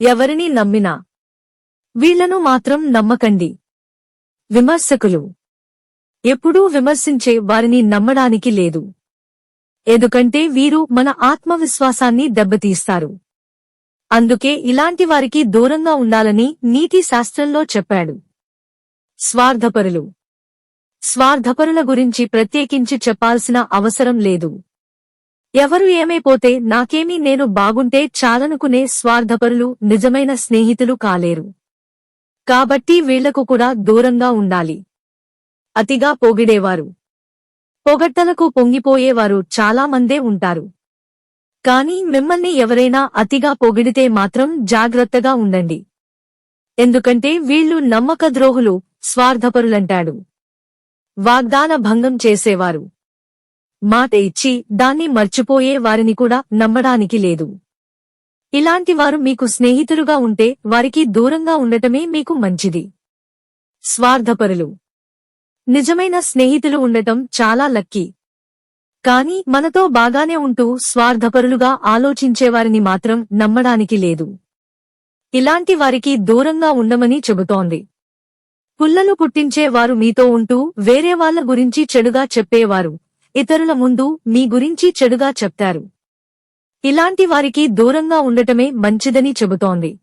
ఎవరిని నమ్మినా? వీళ్ళను మాత్రం నమ్మకండి. విమర్శకులు. ఎప్పుడూ విమర్శించే వారిని నమ్మడానికి లేదు. ఎందుకంటే వీరు మన ఆత్మవిశ్వాసాన్ని దెబ్బతీస్తారు. అందుకే ఇలాంటి వారికి దూరంగా ఉండాలని నీతి శాస్త్రంలో చెప్పాడు. స్వార్థపరులు. స్వార్థపరుల గురించి ప్రత్యేకించి చెప్పాల్సిన అవసరం లేదు. ఎవరు ఏమైపోతే నాకేమీ నేను బాగుంటే చాలనుకునే స్వార్థపరులు నిజమైన స్నేహితులు కాలేరు. కాబట్టి వీళ్ళకు కూడా దూరంగా ఉండాలి. అతిగా పొగిడేవారు. పొగట్టలకు పొంగిపోయేవారు చాలా మందే ఉంటారు. కాని మిమ్మల్ని ఎవరైనా అతిగా పొగిడితే మాత్రం జాగ్రత్తగా ఉండండి. ఎందుకంటే వీళ్ళు నమ్మకద్రోహులు స్వార్థపరులంటాడు. వాగ్దాన భంగం చేసేవారు. మాట ఇచ్చి దాన్ని మర్చిపోయే వారిని కూడా నమ్మడానికి లేదు. ఇలాంటివారు మీకు స్నేహితులుగా ఉంటే వారికి దూరంగా ఉండటమే మీకు మంచిది. స్వార్థపరులు. నిజమైన స్నేహితులు ఉండటం చాలా లక్కీ. కాని మనతో బాగానే ఉంటూ స్వార్థపరులుగా ఆలోచించేవారిని మాత్రం నమ్మడానికి లేదు. ఇలాంటి వారికి దూరంగా ఉండమని చెబుతోంది. పుల్లలు పుట్టించే వారు మీతో ఉంటూ వేరే వాళ్ళ గురించి చెడుగా చెప్పేవారు. ఇతరుల ముందు మీ గురించి చెడుగా చెప్తారు. ఇలాంటి వారికి దూరంగా ఉండటమే మంచిదని చెబుతోంది.